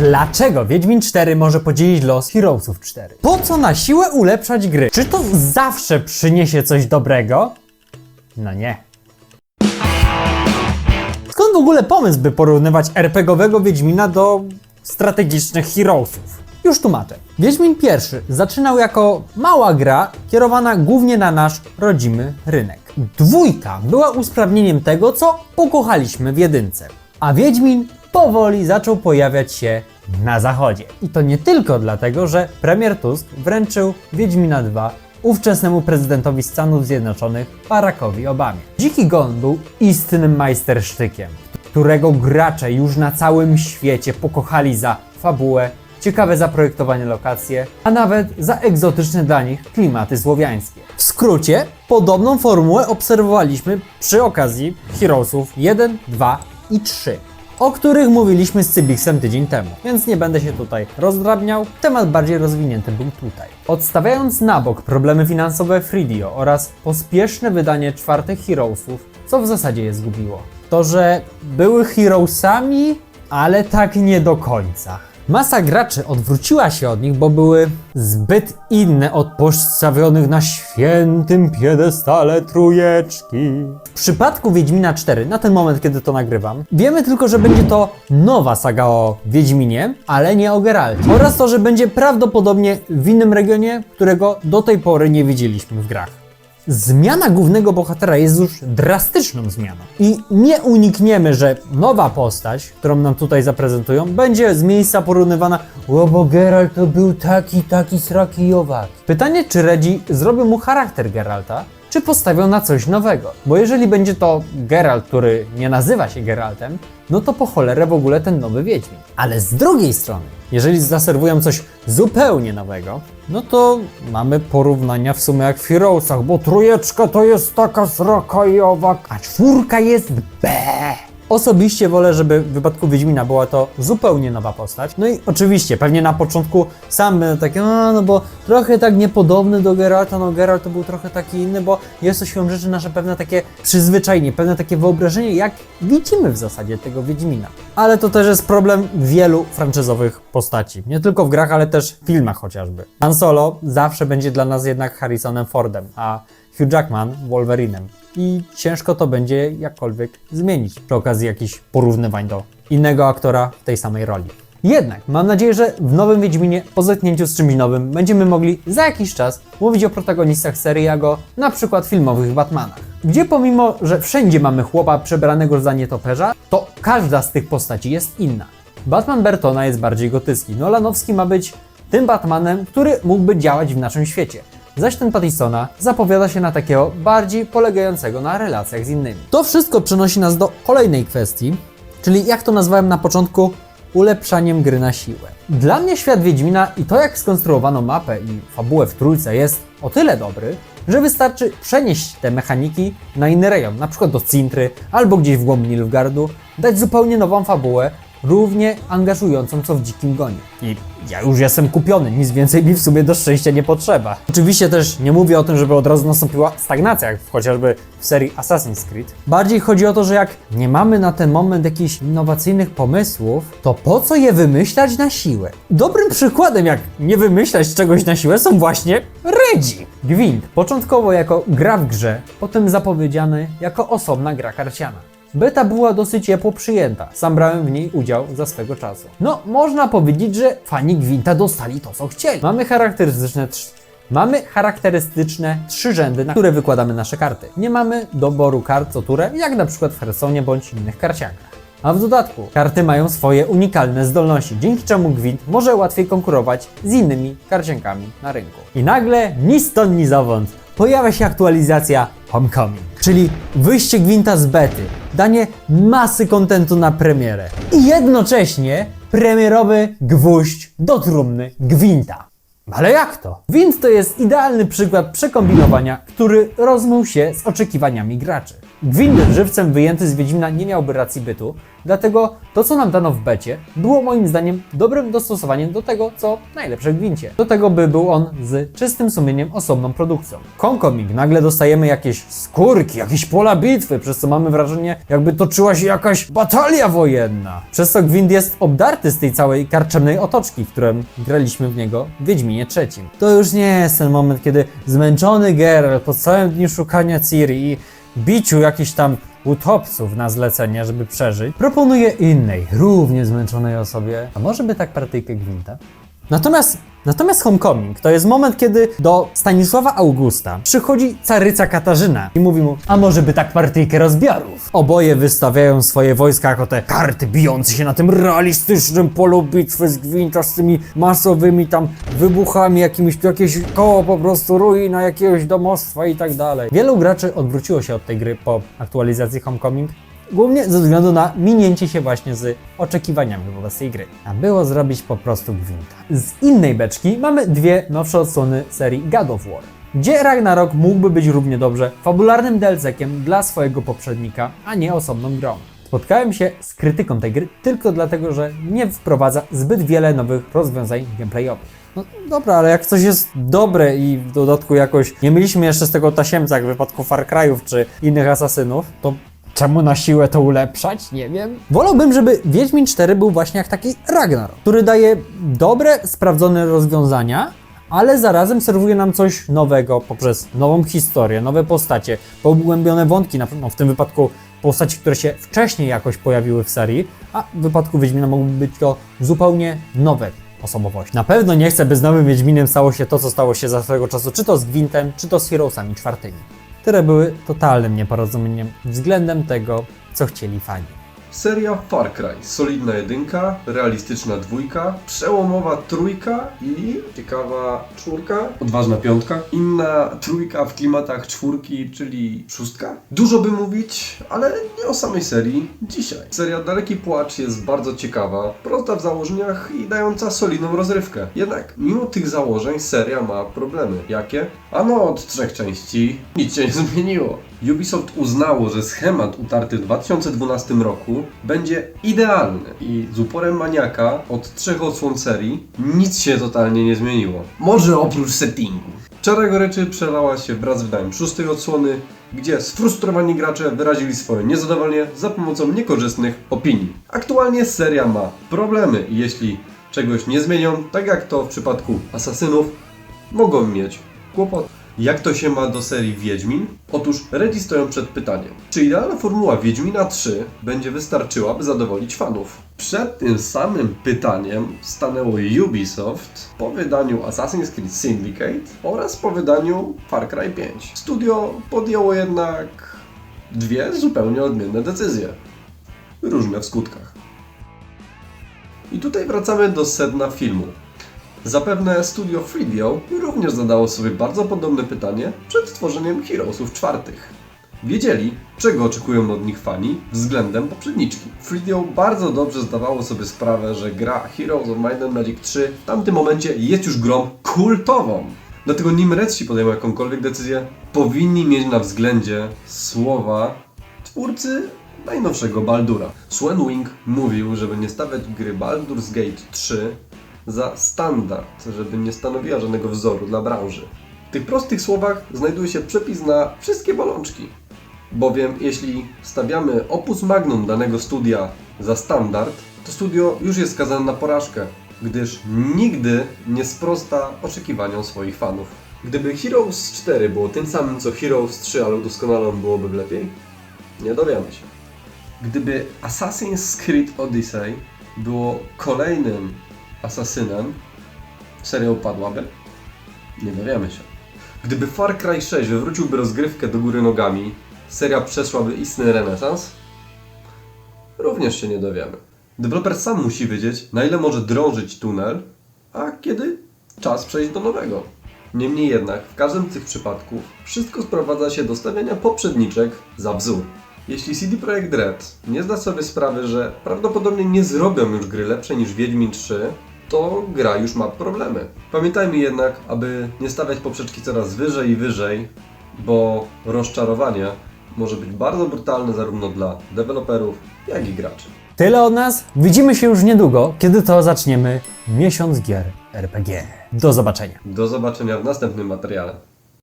Dlaczego Wiedźmin 4 może podzielić los Heroesów 4? Po co na siłę ulepszać gry? Czy to zawsze przyniesie coś dobrego? No nie. Skąd w ogóle pomysł, by porównywać RPGowego Wiedźmina do strategicznych Heroesów? Już tłumaczę. Wiedźmin pierwszy zaczynał jako mała gra kierowana głównie na nasz rodzimy rynek. Dwójka była usprawnieniem tego, co pokochaliśmy w jedynce. A Wiedźmin powoli zaczął pojawiać się na zachodzie. I to nie tylko dlatego, że premier Tusk wręczył Wiedźmina 2 ówczesnemu prezydentowi Stanów Zjednoczonych Barackowi Obamie. Dziki Gon był istnym majstersztykiem, którego gracze już na całym świecie pokochali za fabułę, ciekawe zaprojektowane lokacje, a nawet za egzotyczne dla nich klimaty słowiańskie. W skrócie, podobną formułę obserwowaliśmy przy okazji Heroesów 1, 2 i 3 o których mówiliśmy z Cybixem tydzień temu, więc nie będę się tutaj rozdrabniał. Temat bardziej rozwinięty był tutaj. Odstawiając na bok problemy finansowe Fridio oraz pospieszne wydanie czwartych Heroesów, co w zasadzie je zgubiło? To, że były Heroesami, ale tak nie do końca. Masa graczy odwróciła się od nich, bo były zbyt inne od postawionych na świętym piedestale trójeczki. W przypadku Wiedźmina 4, na ten moment kiedy to nagrywam, wiemy tylko, że będzie to nowa saga o Wiedźminie, ale nie o Geralcie. Oraz to, że będzie prawdopodobnie w innym regionie, którego do tej pory nie widzieliśmy w grach. Zmiana głównego bohatera jest już drastyczną zmianą. I nie unikniemy, że nowa postać, którą nam tutaj zaprezentują, będzie z miejsca porównywana o, bo Geralt to był taki, taki sraki i owak. Pytanie, czy Redzi zrobił mu charakter Geralta, czy postawią na coś nowego. Bo jeżeli będzie to Geralt, który nie nazywa się Geraltem, no to po cholerę w ogóle ten nowy Wiedźmin. Ale z drugiej strony, jeżeli zaserwują coś zupełnie nowego, no to mamy porównania w sumie jak w Heroesach, bo trójeczka to jest taka owak, a czwórka jest B. Osobiście wolę, żeby w wypadku Wiedźmina była to zupełnie nowa postać. No i oczywiście, pewnie na początku sam będę taki, no, no bo trochę tak niepodobny do Geralta, no Geralt to był trochę taki inny, bo jest to siłą rzeczy nasze pewne takie przyzwyczajenie, pewne takie wyobrażenie, jak widzimy w zasadzie tego Wiedźmina. Ale to też jest problem wielu franczyzowych postaci. Nie tylko w grach, ale też w filmach chociażby. Han Solo zawsze będzie dla nas jednak Harrisonem Fordem, a Hugh Jackman Wolverinem. I ciężko to będzie jakkolwiek zmienić przy okazji jakichś porównywań do innego aktora w tej samej roli. Jednak mam nadzieję, że w nowym Wiedźminie, po zetknięciu z czymś nowym, będziemy mogli za jakiś czas mówić o protagonistach serii jak o na przykład filmowych Batmanach. Gdzie pomimo, że wszędzie mamy chłopa przebranego za nietoperza, to każda z tych postaci jest inna. Batman Bertona jest bardziej gotycki, Nolanowski ma być tym Batmanem, który mógłby działać w naszym świecie. Zaś ten Pattisona zapowiada się na takiego bardziej polegającego na relacjach z innymi. To wszystko przenosi nas do kolejnej kwestii, czyli jak to nazwałem na początku, ulepszaniem gry na siłę. Dla mnie świat Wiedźmina i to jak skonstruowano mapę i fabułę w trójce jest o tyle dobry, że wystarczy przenieść te mechaniki na inny rejon, na przykład do Cintry albo gdzieś w głąb Nilfgaardu, dać zupełnie nową fabułę, równie angażującą co w Dzikim Gonie. I ja już jestem kupiony, nic więcej mi w sumie do szczęścia nie potrzeba. Oczywiście też nie mówię o tym, żeby od razu nastąpiła stagnacja, jak chociażby w serii Assassin's Creed. Bardziej chodzi o to, że jak nie mamy na ten moment jakichś innowacyjnych pomysłów, to po co je wymyślać na siłę? Dobrym przykładem, jak nie wymyślać czegoś na siłę, są właśnie Redzi. Gwint, początkowo jako gra w grze, potem zapowiedziany jako osobna gra karciana. Beta była dosyć ciepło przyjęta, sam brałem w niej udział za swego czasu. No, można powiedzieć, że fani Gwinta dostali to, co chcieli. Mamy charakterystyczne trz- Mamy charakterystyczne trzy rzędy, na które wykładamy nasze karty. Nie mamy doboru kart co turę, jak na przykład w Hearthstone bądź innych karciankach. A w dodatku, karty mają swoje unikalne zdolności, dzięki czemu Gwint może łatwiej konkurować z innymi karciankami na rynku. I nagle, ni stąd, ni zowąd, pojawia się aktualizacja Homecoming, czyli wyjście Gwinta z bety, danie masy kontentu na premierę i jednocześnie premierowy gwóźdź do trumny Gwinta. Ale jak to? Gwint to jest idealny przykład przekombinowania, który rozmył się z oczekiwaniami graczy. Gwyn żywcem wyjęty z Wiedźmina nie miałby racji bytu, dlatego to, co nam dano w becie, było moim zdaniem dobrym dostosowaniem do tego, co najlepsze w Gwincie. Do tego by był on z czystym sumieniem osobną produkcją. Konkomik, nagle dostajemy jakieś skórki, jakieś pola bitwy, przez co mamy wrażenie, jakby toczyła się jakaś batalia wojenna. Przez co Gwind jest obdarty z tej całej karczemnej otoczki, w którym graliśmy w niego w Wiedźminie trzecim. To już nie jest ten moment, kiedy zmęczony Geralt po całym dniu szukania Ciri i biciu jakichś tam utopców na zlecenie, żeby przeżyć, proponuje innej, równie zmęczonej osobie, a może by tak partyjkę Gwinta? Natomiast, natomiast Homecoming to jest moment, kiedy do Stanisława Augusta przychodzi caryca Katarzyna i mówi mu, a może by tak partyjkę rozbiorów. Oboje wystawiają swoje wojska jako te karty bijące się na tym realistycznym polu bitwy z Gwinta z tymi masowymi tam wybuchami, jakimiś jakieś koło po prostu ruina jakiegoś domostwa i tak dalej. Wielu graczy odwróciło się od tej gry po aktualizacji Homecoming, Głównie ze względu na minięcie się właśnie z oczekiwaniami wobec tej gry. A było zrobić po prostu gwinta. Z innej beczki mamy dwie nowsze odsłony serii God of War. Gdzie Ragnarok mógłby być równie dobrze fabularnym DLC-kiem dla swojego poprzednika, a nie osobną grą. Spotkałem się z krytyką tej gry tylko dlatego, że nie wprowadza zbyt wiele nowych rozwiązań gameplayowych. No dobra, ale jak coś jest dobre i w dodatku jakoś nie mieliśmy jeszcze z tego tasiemca jak w wypadku Far Cry'ów czy innych asasynów, to Czemu na siłę to ulepszać? Nie wiem. Wolałbym, żeby Wiedźmin 4 był właśnie jak taki Ragnarok, który daje dobre, sprawdzone rozwiązania, ale zarazem serwuje nam coś nowego poprzez nową historię, nowe postacie, pogłębione wątki, na no w tym wypadku postaci, które się wcześniej jakoś pojawiły w serii, a w wypadku Wiedźmina mogłyby być to zupełnie nowe osobowości. Na pewno nie chcę, by z nowym Wiedźminem stało się to, co stało się za swego czasu, czy to z Gwintem, czy to z Heroesami czwartymi które były totalnym nieporozumieniem względem tego, co chcieli fani. Seria Far Cry. Solidna jedynka, realistyczna dwójka, przełomowa trójka i ciekawa czwórka, odważna piątka, inna trójka w klimatach czwórki, czyli szóstka. Dużo by mówić, ale nie o samej serii dzisiaj. Seria Daleki Płacz jest bardzo ciekawa, prosta w założeniach i dająca solidną rozrywkę. Jednak mimo tych założeń seria ma problemy. Jakie? Ano od trzech części nic się nie zmieniło. Ubisoft uznało, że schemat utarty w 2012 roku będzie idealny i z uporem maniaka od trzech odsłon serii nic się totalnie nie zmieniło. Może oprócz settingu. Czara goryczy przelała się wraz z wydaniem szóstej odsłony, gdzie sfrustrowani gracze wyrazili swoje niezadowolenie za pomocą niekorzystnych opinii. Aktualnie seria ma problemy i jeśli czegoś nie zmienią, tak jak to w przypadku Asasynów, mogą mieć kłopoty. Jak to się ma do serii Wiedźmin? Otóż Redzi stoją przed pytaniem, czy idealna formuła Wiedźmina 3 będzie wystarczyła, by zadowolić fanów? Przed tym samym pytaniem stanęło Ubisoft po wydaniu Assassin's Creed Syndicate oraz po wydaniu Far Cry 5. Studio podjęło jednak dwie zupełnie odmienne decyzje. Różne w skutkach. I tutaj wracamy do sedna filmu. Zapewne studio Freedio również zadało sobie bardzo podobne pytanie przed tworzeniem Heroesów czwartych. Wiedzieli, czego oczekują od nich fani względem poprzedniczki. Freedio bardzo dobrze zdawało sobie sprawę, że gra Heroes of Might and Magic 3 w tamtym momencie jest już grą kultową. Dlatego nim Redsi podejmą jakąkolwiek decyzję, powinni mieć na względzie słowa twórcy najnowszego Baldura. Swen Wing mówił, żeby nie stawiać gry Baldur's Gate 3 za standard, żeby nie stanowiła żadnego wzoru dla branży. W tych prostych słowach znajduje się przepis na wszystkie bolączki. Bowiem jeśli stawiamy opus magnum danego studia za standard, to studio już jest skazane na porażkę, gdyż nigdy nie sprosta oczekiwaniom swoich fanów. Gdyby Heroes 4 było tym samym co Heroes 3, ale udoskonalone byłoby lepiej? Nie dowiemy się. Gdyby Assassin's Creed Odyssey było kolejnym asasynem, seria upadłaby? Nie dowiemy się. Gdyby Far Cry 6 wywróciłby rozgrywkę do góry nogami, seria przeszłaby istny renesans? Również się nie dowiemy. Deweloper sam musi wiedzieć, na ile może drążyć tunel, a kiedy czas przejść do nowego. Niemniej jednak, w każdym z tych przypadków, wszystko sprowadza się do stawiania poprzedniczek za wzór. Jeśli CD Projekt Red nie zda sobie sprawy, że prawdopodobnie nie zrobią już gry lepsze niż Wiedźmin 3, to gra już ma problemy. Pamiętajmy jednak, aby nie stawiać poprzeczki coraz wyżej i wyżej, bo rozczarowanie może być bardzo brutalny zarówno dla deweloperów, jak i graczy. Tyle od nas. Widzimy się już niedługo, kiedy to zaczniemy miesiąc gier RPG. Do zobaczenia. Do zobaczenia w następnym materiale.